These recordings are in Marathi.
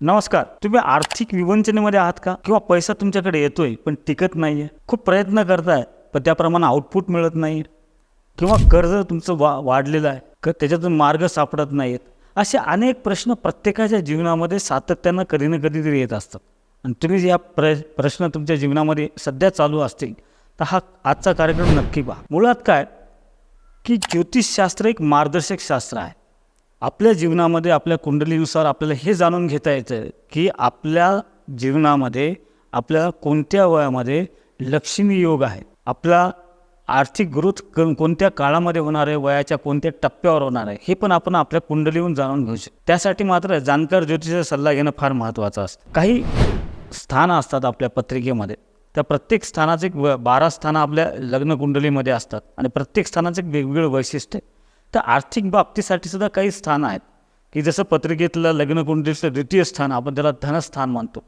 नमस्कार तुम्ही आर्थिक विवंचनेमध्ये आहात का? किंवा पैसा तुमच्याकडे येतोय पण टिकत नाही आहे खूप प्रयत्न करताय पण त्याप्रमाणे आउटपुट मिळत नाही किंवा कर्ज तुमचं वा वाढलेलं आहे क त्याच्यातून मार्ग सापडत नाहीत असे अनेक प्रश्न प्रत्येकाच्या जीवनामध्ये सातत्यानं कधी ना कधीतरी येत असतात. आणि तुम्ही या प्र प्रश्न तुमच्या जीवनामध्ये सध्या चालू असतील तर हा आजचा कार्यक्रम नक्की पहा. मुळात काय? की ज्योतिषशास्त्र एक मार्गदर्शक शास्त्र आहे. आपल्या जीवनामध्ये आपल्या कुंडलीनुसार आपल्याला हे जाणून घेता येतं की आपल्या जीवनामध्ये आपल्याला कोणत्या वयामध्ये लक्ष्मी योग आहे? आपला आर्थिक ग्रोथ क कोणत्या काळामध्ये होणार आहे? वयाच्या कोणत्या टप्प्यावर होणार आहे? हे पण आपण आपल्या कुंडलीहून जाणून घेऊ शकतो. त्यासाठी मात्र जाणकार ज्योतिषाचा सल्ला घेणं फार महत्त्वाचं असतं. काही स्थानं असतात आपल्या पत्रिकेमध्ये. त्या प्रत्येक स्थानाचे एक व बारा स्थानं आपल्या लग्न कुंडलीमध्ये असतात. आणि प्रत्येक स्थानाचं एक वेगवेगळं वैशिष्ट्य आहे. तर आर्थिक बाबतीसाठी सुद्धा काही स्थान आहेत. की जसं पत्रिकेतलं लग्न कुंडलीचं द्वितीय स्थान आपण त्याला धनस्थान मानतो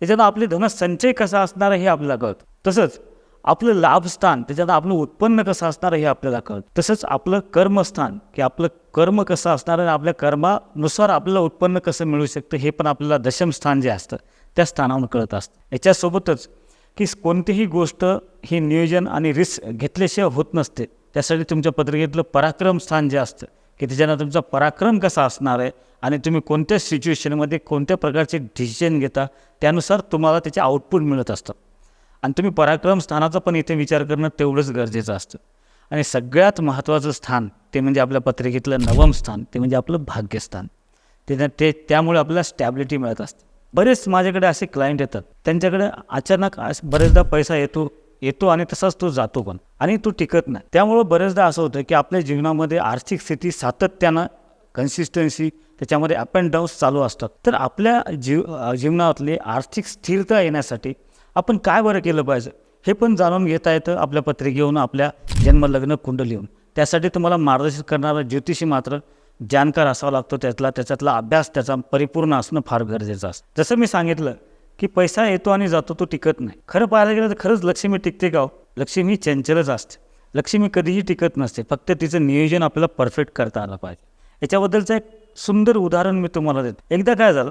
त्याच्यात आपले धनसंचय कसा असणार हे आपल्याला कळतं. तसंच आपलं लाभस्थान त्याच्यात आपलं उत्पन्न कसं असणार हे आपल्याला कळतं. तसंच आपलं कर्मस्थान की आपलं कर्म कसं असणार आणि आपल्या कर्मानुसार आपल्याला उत्पन्न कसं मिळू शकतं हे पण आपल्याला दशम स्थान जे असतं त्या स्थानावर कळत असतं. याच्यासोबतच की कोणतीही गोष्ट ही नियोजन आणि रिस्क घेतल्याशिवाय होत नसते. त्यासाठी तुमच्या पत्रिकेतलं पराक्रम स्थान जे असतं की त्याच्यानं तुमचा पराक्रम कसा असणार आहे आणि तुम्ही कोणत्या सिच्युएशनमध्ये कोणत्या प्रकारचे डिसिजन घेता त्यानुसार तुम्हाला त्याचे आउटपुट मिळत असतं. आणि तुम्ही पराक्रम स्थानाचा पण इथे विचार करणं तेवढंच गरजेचं असतं. आणि सगळ्यात महत्त्वाचं स्थान ते म्हणजे आपल्या पत्रिकेतलं नवम स्थान ते म्हणजे आपलं भाग्यस्थान. ते ते त्यामुळे आपल्याला स्टॅबिलिटी मिळत असते. बरेच माझ्याकडे असे क्लायंट येतात त्यांच्याकडे अचानक अस- बरेचदा पैसा येतो येतो आणि तसाच तो जातो पण. आणि तो टिकत नाही. त्यामुळं बरेचदा असं होतं की आपल्या जीवनामध्ये आर्थिक स्थिती सातत्यानं कन्सिस्टन्सी त्याच्यामध्ये अप अँड डाऊन्स चालू असतात. तर आपल्या जीव जीवनातली आर्थिक स्थिरता येण्यासाठी आपण काय बरं केलं पाहिजे? हे पण जाणून घेता येतं आपल्या पत्रिकेहून आपल्या जन्मलग्न कुंडलीहून त्यासाठी तुम्हाला मार्गदर्शन करणारा ज्योतिषी मात्र जाणकार असावा लागतो. त्यातला त्याच्यातला अभ्यास त्याचा परिपूर्ण असणं फार गरजेचं असतं. जसं मी सांगितलं की पैसा येतो आणि जातो तो टिकत नाही. खरं पाहायला गेलं तर खरंच लक्ष्मी टिकते का हो? लक्ष्मी चंचलच असते. लक्ष्मी कधीही टिकत नसते. फक्त तिचं नियोजन आपल्याला परफेक्ट करता आलं पाहिजे. याच्याबद्दलचं एक सुंदर उदाहरण मी तुम्हाला देतो. एकदा काय झालं?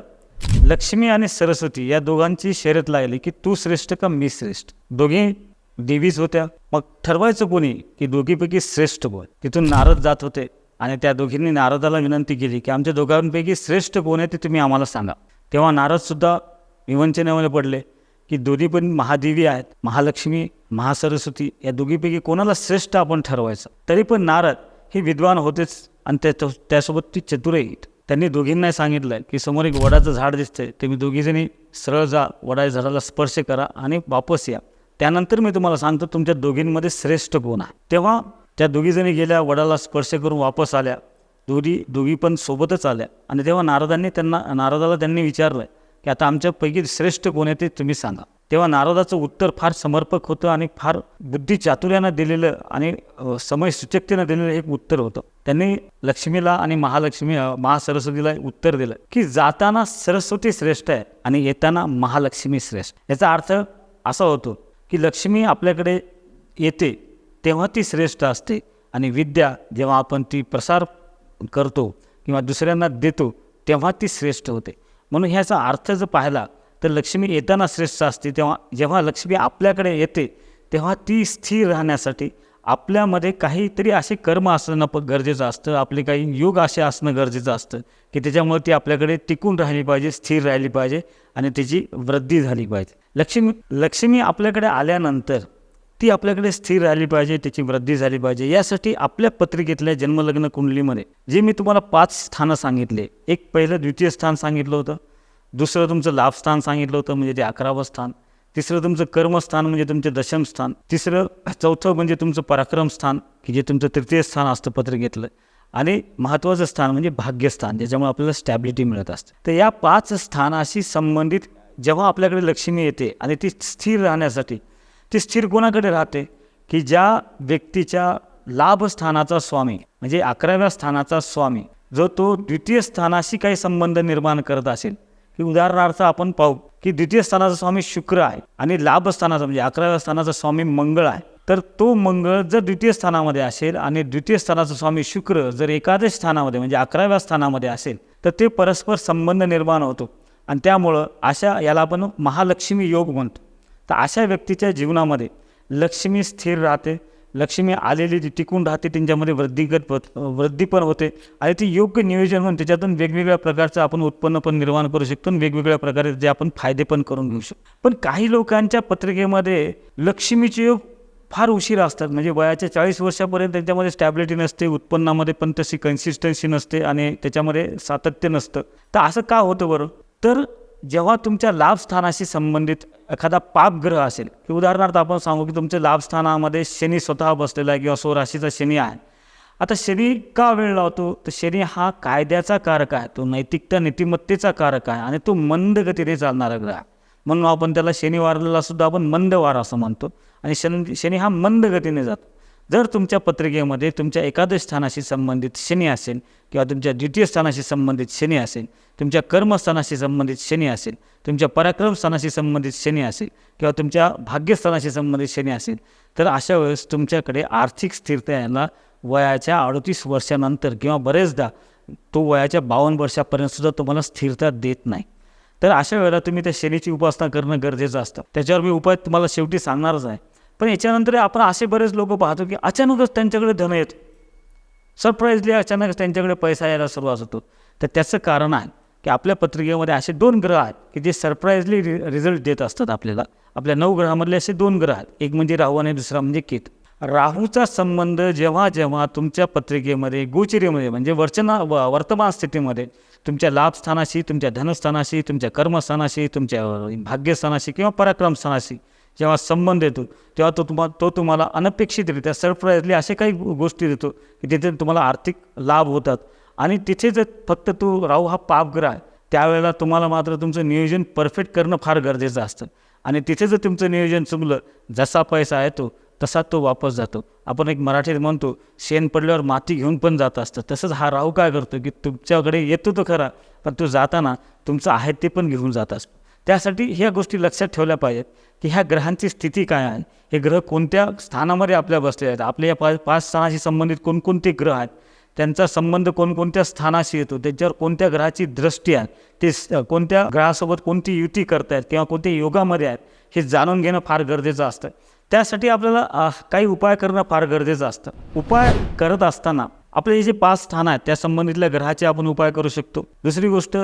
लक्ष्मी आणि सरस्वती या दोघांची शर्यत लागली की तू श्रेष्ठ का मी श्रेष्ठ? दोघे देवीच होत्या. मग ठरवायचं कोणी की दोघीपैकी श्रेष्ठ कोण? तिथून नारद जात होते आणि त्या दोघींनी नारदाला विनंती केली की आमच्या दोघांपैकी श्रेष्ठ कोण आहे ते तुम्ही आम्हाला सांगा. तेव्हा नारदसुद्धा विवंचनेमध्ये पडले की दोन्ही पण महादेवी आहेत महालक्ष्मी महासरस्वती या दोघीपैकी कोणाला श्रेष्ठ आपण ठरवायचं? तरी पण नारद हे विद्वान होतेच आणि त्या त्यासोबत ती चतुरही त्यांनी दोघींनाही सांगितलं की समोर एक वडाचं झाड दिसतंय. तुम्ही दोघीजणी सरळ जा वडाच्या झाडाला स्पर्श करा आणि वापस या. त्यानंतर मी तुम्हाला सांगतो तुमच्या दोघींमध्ये श्रेष्ठ कोण आहे? तेव्हा त्या दोघीजणी गेल्या वडाला स्पर्श करून वापस आल्या. दोघी दोघी पण सोबतच आल्या. आणि तेव्हा नारदांनी त्यांना नारदाला त्यांनी विचारलं की आता आमच्यापैकी श्रेष्ठ कोण आहे ते तुम्ही सांगा. तेव्हा नारदाचं उत्तर फार समर्पक होतं आणि फार बुद्धी चातुर्यानं दिलेलं आणि समय सुचकतेनं दिलेलं एक उत्तर होतं. त्यांनी लक्ष्मीला आणि महालक्ष्मी महासरस्वतीला उत्तर दिलं की जाताना सरस्वती श्रेष्ठ आहे आणि येताना महालक्ष्मी श्रेष्ठ. याचा अर्थ असा होतो की लक्ष्मी आपल्याकडे येते तेव्हा ती श्रेष्ठ असते आणि विद्या जेव्हा आपण ती प्रसार करतो किंवा दुसऱ्यांना देतो तेव्हा ती श्रेष्ठ होते. म्हणून ह्याचा अर्थ जर पाहिला तर लक्ष्मी येताना श्रेष्ठ असते. तेव्हा जेव्हा लक्ष्मी आपल्याकडे येते तेव्हा ती स्थिर राहण्यासाठी आपल्यामध्ये काहीतरी असे कर्म असणं प गरजेचं असतं. आपले काही योग असे असणं गरजेचं असतं की त्याच्यामुळे ती आपल्याकडे टिकून राहिली पाहिजे स्थिर राहिली पाहिजे आणि त्याची वृद्धी झाली पाहिजे. लक्ष्मी लक्ष्मी आपल्याकडे आल्यानंतर ती आपल्याकडे स्थिर राहिली पाहिजे त्याची वृद्धी झाली पाहिजे. यासाठी आपल्या पत्रिकेतल्या जन्मलग्न कुंडलीमध्ये जे मी तुम्हाला पाच स्थानं सांगितले एक पहिलं द्वितीय स्थान सांगितलं होतं दुसरं तुमचं लाभस्थान सांगितलं होतं म्हणजे ते अकरावं स्थान तिसरं तुमचं कर्मस्थान म्हणजे तुमचं दशम स्थान तिसरं चौथं म्हणजे तुमचं पराक्रम स्थान की जे तुमचं तृतीय स्थान असतं पत्रिकेतलं आणि महत्त्वाचं स्थान म्हणजे भाग्यस्थान ज्याच्यामुळे आपल्याला स्टॅबिलिटी मिळत असते. तर या पाच स्थानाशी संबंधित जेव्हा आपल्याकडे लक्ष्मी येते आणि ती स्थिर राहण्यासाठी ती स्थिर कोणाकडे राहते? की ज्या व्यक्तीच्या लाभस्थानाचा स्वामी म्हणजे अकराव्या स्थानाचा स्वामी जो तो द्वितीय स्थानाशी काही संबंध निर्माण करत असेल? की उदाहरणार्थ आपण पाहू की द्वितीय स्थानाचा स्वामी शुक्र आहे आणि लाभस्थानाचा म्हणजे अकराव्या स्थानाचा स्वामी मंगळ आहे. तर तो मंगळ जर द्वितीय स्थानामध्ये असेल आणि द्वितीय स्थानाचा स्वामी शुक्र जर एकादश स्थानामध्ये म्हणजे अकराव्या स्थानामध्ये असेल तर ते परस्पर संबंध निर्माण होतो. आणि त्यामुळं अशा याला आपण महालक्ष्मी योग म्हणतो. तर अशा व्यक्तीच्या जीवनामध्ये लक्ष्मी स्थिर राहते. लक्ष्मी आलेली जी टिकून राहते त्यांच्यामध्ये वृद्धिगत वृद्धी पण होते. आणि ती योग्य नियोजन होऊन त्याच्यातून वेगवेगळ्या प्रकारचं आपण उत्पन्न पण निर्माण करू शकतो आणि वेगवेगळ्या प्रकारे जे आपण फायदे पण करून घेऊ शकतो. पण काही लोकांच्या पत्रिकेमध्ये लक्ष्मीचे योग फार उशिरा असतात. म्हणजे वयाच्या चाळीस वर्षापर्यंत त्यांच्यामध्ये स्टॅबिलिटी नसते उत्पन्नामध्ये पण तशी कन्सिस्टन्सी नसते आणि त्याच्यामध्ये सातत्य नसतं. तर असं का होतं बरं? तर जेव्हा तुमच्या लाभस्थानाशी संबंधित एखादा पापग्रह असेल की उदाहरणार्थ आपण सांगू की तुमच्या लाभस्थानामध्ये शनी स्वतः बसलेला आहे किंवा स्वराशीचा शनी आहे. आता शनी का वेळ लावतो? तर शनी हा कायद्याचा कारक आहे तो नैतिकता नीतिमत्तेचा कारक आहे आणि तो मंद गतीने चालणारा ग्रह आहे. म्हणून आपण त्याला शनिवारला सुद्धा आपण मंद वार असं म्हणतो आणि शनी शनी हा मंद गतीने जातो. जर तुमच्या पत्रिकेमध्ये तुमच्या एकादश स्थानाशी संबंधित शनी असेल किंवा तुमच्या द्वितीय स्थानाशी संबंधित शनी असेल तुमच्या कर्मस्थानाशी संबंधित शनी असेल तुमच्या पराक्रम स्थानाशी संबंधित शनी असेल किंवा तुमच्या भाग्यस्थानाशी संबंधित शनी असेल तर अशा वेळेस तुमच्याकडे आर्थिक स्थिरता यायला वयाच्या अडतीस वर्षानंतर किंवा बरेचदा तो वयाच्या बावन्न वर्षापर्यंतसुद्धा तुम्हाला स्थिरता देत नाही. तर अशा वेळेला तुम्ही त्या शनीची उपासना करणं गरजेचं असतं. त्याच्यावर मी उपाय तुम्हाला शेवटी सांगणारच आहे. पण याच्यानंतर आपण असे बरेच लोक पाहतो की अचानकच त्यांच्याकडे धन येतो. सरप्राईजली अचानकच त्यांच्याकडे पैसा यायला सुरुवात होतो. तर त्याचं कारण आहे की आपल्या पत्रिकेमध्ये असे दोन ग्रह आहेत की जे सरप्राईजली रि रिझल्ट देत असतात आपल्याला. आपल्या नऊ ग्रहामधले असे दोन ग्रह आहेत. एक म्हणजे राहू आणि दुसरा म्हणजे केत. राहूचा संबंध जेव्हा जेव्हा तुमच्या पत्रिकेमध्ये गोचरीमध्ये म्हणजे वर्चना व वर्तमान स्थितीमध्ये तुमच्या लाभस्थानाशी तुमच्या धनस्थानाशी तुमच्या कर्मस्थानाशी तुमच्या भाग्यस्थानाशी किंवा पराक्रमस्थानाशी जेव्हा संबंध येतो तेव्हा तो तुम्हा तो तुम्हाला अनपेक्षितरित्या सरप्राईजली असे काही गोष्टी देतो की तिथे तुम्हाला आर्थिक लाभ होतात. आणि तिथे जर फक्त तो राहू हा पापग्रह आहे त्यावेळेला तुम्हाला मात्र तुमचं नियोजन परफेक्ट करणं फार गरजेचं असतं. आणि तिथे जर तुमचं नियोजन चुकलं जसा पैसा येतो तसा तो वापस जातो. आपण एक मराठीत म्हणतो शेण पडल्यावर माती घेऊन पण जात असतं. तसंच हा राहू काय करतो की तुमच्याकडे येतो तो खरा पण तो जाताना तुमचं आहे ते पण घेऊन जात असतो. त्यासाठी ह्या गोष्टी लक्षात ठेवल्या पाहिजेत की ह्या ग्रहांची स्थिती काय आहे? हे ग्रह कोणत्या स्थानामध्ये आपल्या बसले आहेत? आपल्या या पाच पाच स्थानाशी संबंधित कोणकोणते ग्रह आहेत? त्यांचा संबंध कोणकोणत्या स्थानाशी येतो? त्याच्यावर कोणत्या ग्रहाची दृष्टी आहे? ते स- कोणत्या ग्रहासोबत कोणती युती करतायत किंवा कोणत्या योगामध्ये आहेत? हे जाणून घेणं फार गरजेचं असतं. त्यासाठी आपल्याला काही उपाय करणं फार गरजेचं असतं. उपाय करत असताना आपले हे जे पाच स्थान आहेत त्या संबंधितल्या ग्रहाचे आपण उपाय करू शकतो. दुसरी गोष्ट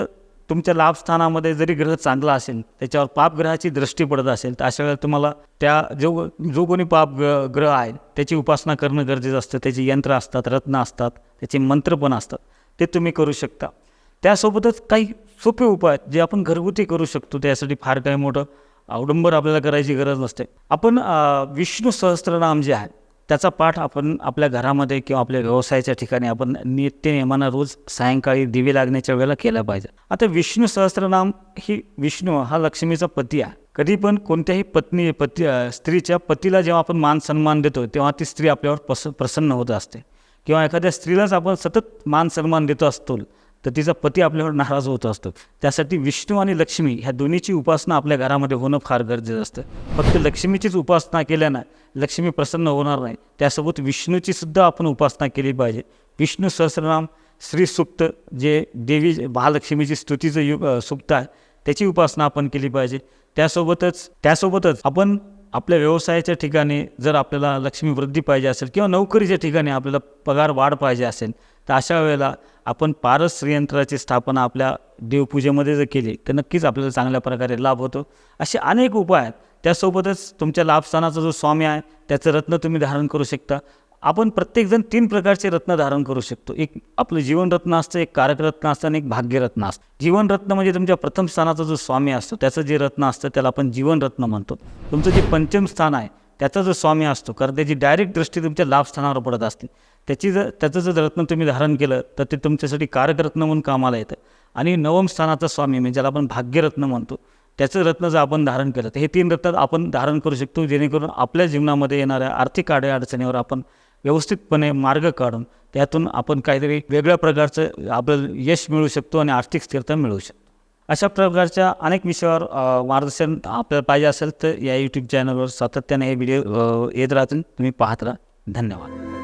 तुमच्या लाभस्थानामध्ये जरी ग्रह चांगला असेल त्याच्यावर पापग्रहाची दृष्टी पडत असेल तर अशा वेळेला तुम्हाला त्या जो जो कोणी पाप ग्रह आहे त्याची उपासना करणं गरजेचं असतं त्याची यंत्र असतात रत्न असतात त्याचे मंत्र पण असतात ते तुम्ही करू शकता. त्यासोबतच काही सोपे उपाय आहेत जे आपण घरगुती करू शकतो त्यासाठी फार काही मोठं अवडंबर आपल्याला करायची गरज नसते. आपण विष्णू सहस्त्रनाम जे आहे त्याचा पाठ आपण आपल्या घरामध्ये किंवा आपल्या व्यवसायाच्या ठिकाणी आपण नित्यनियमानं रोज सायंकाळी दिवे लागण्याच्या वेळेला केला पाहिजे. आता विष्णू सहस्त्रनाम ही विष्णू हा लक्ष्मीचा पती आहे. कधी पण कोणत्याही पत्नी पती स्त्रीच्या पतीला जेव्हा आपण मान सन्मान देतो तेव्हा ती स्त्री आपल्यावर पस प्रसन्न होत असते. किंवा एखाद्या स्त्रीलाच आपण सतत मान सन्मान देतो असतो. तर तिचा पती आपल्यावर नाराज होत असतो. त्यासाठी विष्णू आणि लक्ष्मी ह्या दोन्हीची उपासना आपल्या घरामध्ये होणं फार गरजेचं असतं. फक्त लक्ष्मीचीच उपासना केल्यानं लक्ष्मी प्रसन्न होणार नाही. त्यासोबत विष्णूची सुद्धा आपण उपासना केली पाहिजे. विष्णू सहस्रनाम श्री सुप्त जे देवी महालक्ष्मीची स्तुतीचं युग सुप्त सुक्त आहे त्याची उपासना आपण केली पाहिजे. त्यासोबतच त्यासोबतच आपण आपल्या व्यवसायाच्या ठिकाणी जर आपल्याला लक्ष्मी वृद्धी पाहिजे असेल किंवा नोकरीच्या ठिकाणी आपल्याला पगार वाढ पाहिजे असेल तर अशा वेळेला आपण पारस श्रीयंत्राची स्थापना आपल्या देवपूजेमध्ये जर केली तर नक्कीच आपल्याला चांगल्या प्रकारे लाभ होतो. असे अनेक उपाय आहेत. त्यासोबतच तुमच्या लाभस्थानाचा जो स्वामी आहे त्याचं रत्न तुम्ही धारण करू शकता. आपण प्रत्येकजण तीन प्रकारचे रत्न धारण करू शकतो. एक आपलं जीवनरत्न असतं एक कारकरत्न असतं आणि एक भाग्यरत्न असतं. जीवनरत्न म्हणजे तुमच्या प्रथम स्थानाचा जो स्वामी असतो त्याचं जे रत्न असतं त्याला आपण जीवनरत्न म्हणतो. तुमचं जे पंचम स्थान आहे त्याचा जो स्वामी असतो कारण त्याची डायरेक्ट दृष्टी तुमच्या लाभस्थानावर पडत असते. त्याची जर त्याचं जर रत्न तुम्ही धारण केलं तर ते तुमच्यासाठी कारकरत्न म्हणून कामाला येतं. आणि नवम स्थानाचा स्वामी म्हणजे ज्याला आपण भाग्यरत्न म्हणतो. त्याचं रत्न जर आपण धारण केलं तर हे तीन रत्न आपण धारण करू शकतो जेणेकरून आपल्या जीवनामध्ये येणाऱ्या आर्थिक अडचणीवर आपण व्यवस्थितपणे मार्ग काढून त्यातून आपण काहीतरी वेगळ्या प्रकारचं आपलं यश मिळू शकतो आणि आर्थिक स्थिरता मिळू शकतो. अशा प्रकारच्या अनेक विषयावर मार्गदर्शन आपल्याला पाहिजे असेल तर या यूट्यूब चॅनलवर सातत्याने हे व्हिडिओ येत राहतील. तुम्ही पाहत राहा. धन्यवाद.